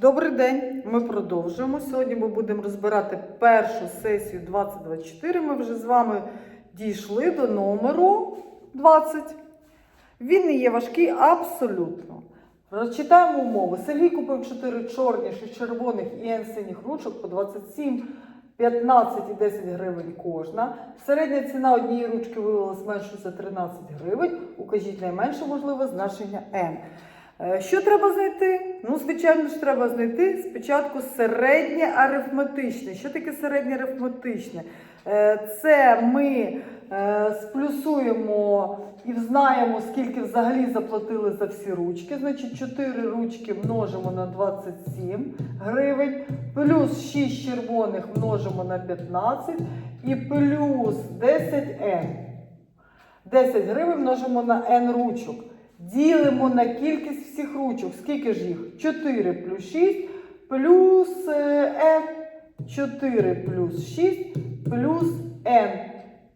Добрий день, ми продовжуємо. Сьогодні ми будемо розбирати першу сесію 2024. Ми вже з вами дійшли до номеру 20. Він не є важкий абсолютно. Розчитаємо умови. Сергій купив 4 чорні, 6 червоних і N синіх ручок по 27, 15 і 10 гривень кожна. Середня ціна однієї ручки виявилась меншою за 13 гривень. Укажіть найменше можливе значення N. Е, Що треба знайти? Ну, звичайно ж, треба знайти спочатку середнє арифметичне. Що таке середнє арифметичне? Е, Це ми е, сплюсуємо і знаємо, скільки взагалі заплатили за всі ручки. Значить, 4 ручки множимо на 27 гривень, плюс 6 червоних множимо на 15 і плюс 10 N. 10 гривень множимо на N ручок. Ділимо на кількість всіх ручок. Скільки ж їх? 4 плюс 6 плюс е, N. 4 плюс 6 плюс N.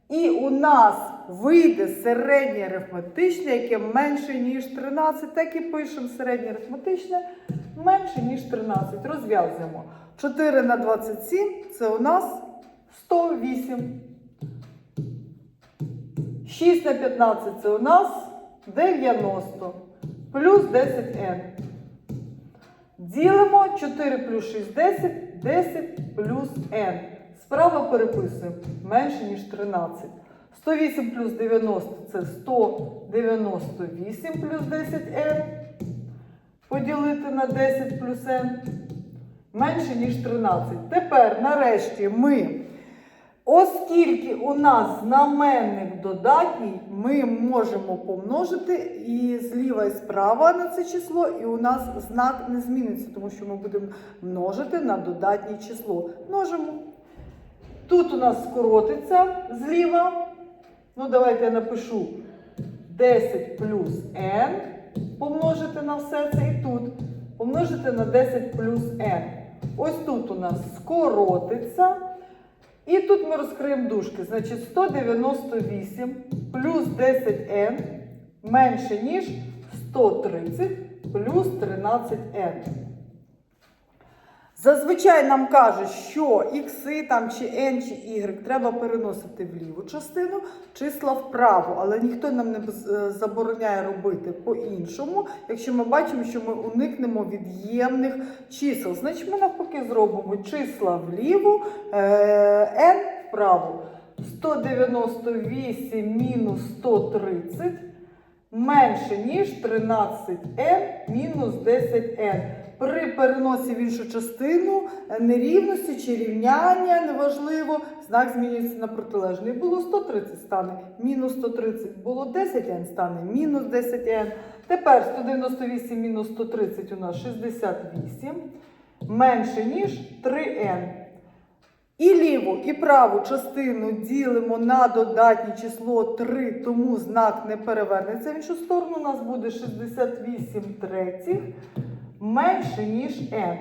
І у нас вийде середнє арифметичне, яке менше, ніж 13. Так і пишемо середнє арифметичне менше, ніж 13. Розв'язуємо. 4 на 27 це у нас 108. 6 на 15 це у нас 90 плюс 10n. Ділимо 4 плюс 6 10, 10 плюс n. Справа переписуємо менше, ніж 13. 108 плюс 90 це 198 плюс 10n. Поділити на 10 плюс n. Менше, ніж 13. Тепер, нарешті, ми. Оскільки у нас знаменник додатній, ми можемо помножити і зліва і справа на це число, і у нас знак не зміниться, тому що ми будемо множити на додатнє число. Множимо. Тут у нас скоротиться зліва. Ну, давайте я напишу 10 плюс n помножити на все це і тут. Помножити на 10 плюс n. Ось тут у нас скоротиться. І тут ми розкриємо дужки. Значить, 198 плюс 10n менше, ніж 130 плюс 13n. Зазвичай нам кажуть, що ікси там чи n чи y треба переносити в ліву частину, числа вправо, але ніхто нам не забороняє робити по-іншому, якщо ми бачимо, що ми уникнемо від'ємних чисел. Значить, ми навпаки зробимо числа вліву, е, n вправо. 198 мінус 130 менше, ніж 13n мінус 10n. При переносі в іншу частину нерівності чи рівняння, неважливо, знак змінюється на протилежний. Було 130 стане мінус 130, було 10n стане мінус 10n. Тепер 198 мінус 130 у нас 68, менше, ніж 3n. І ліву, і праву частину ділимо на додатнє число 3, тому знак не перевернеться в іншу сторону. У нас буде 68 третіх менше, ніж n.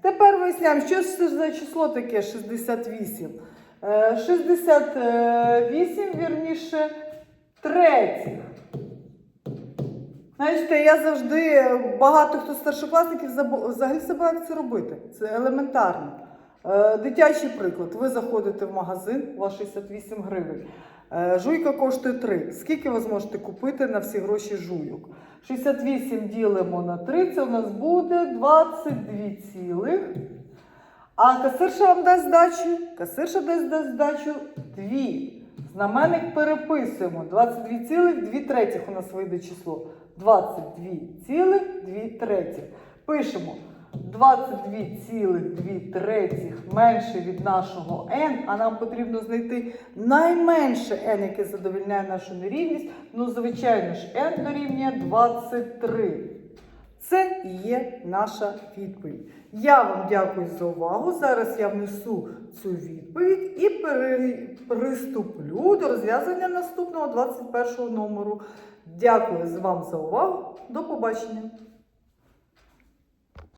Тепер виясняємо, що це за число таке 68. Е, 68, вірніше, третіх. Знаєте, я завжди, багато хто старшокласників взагалі як це робити. Це елементарно. Е, Дитячий приклад. Ви заходите в магазин, у вас 68 гривень. Е, Жуйка коштує 3. Скільки ви зможете купити на всі гроші жуйок? 68 ділимо на 3, це у нас буде 22 цілих. А касирша вам дасть здачу? Касирша дасть дасть здачу 2. Знаменник переписуємо. 22 цілих 2 третіх у нас вийде число. 22 цілих 2 третіх. Пишемо 22 цілих 2 третіх менше від нашого n, а нам потрібно знайти найменше n, яке задовольняє нашу нерівність. Ну, звичайно ж, n дорівнює 23. Це і є наша відповідь. Я вам дякую за увагу. Зараз я внесу цю відповідь і приступлю до розв'язання наступного 21 номеру. Дякую вам за увагу. До побачення!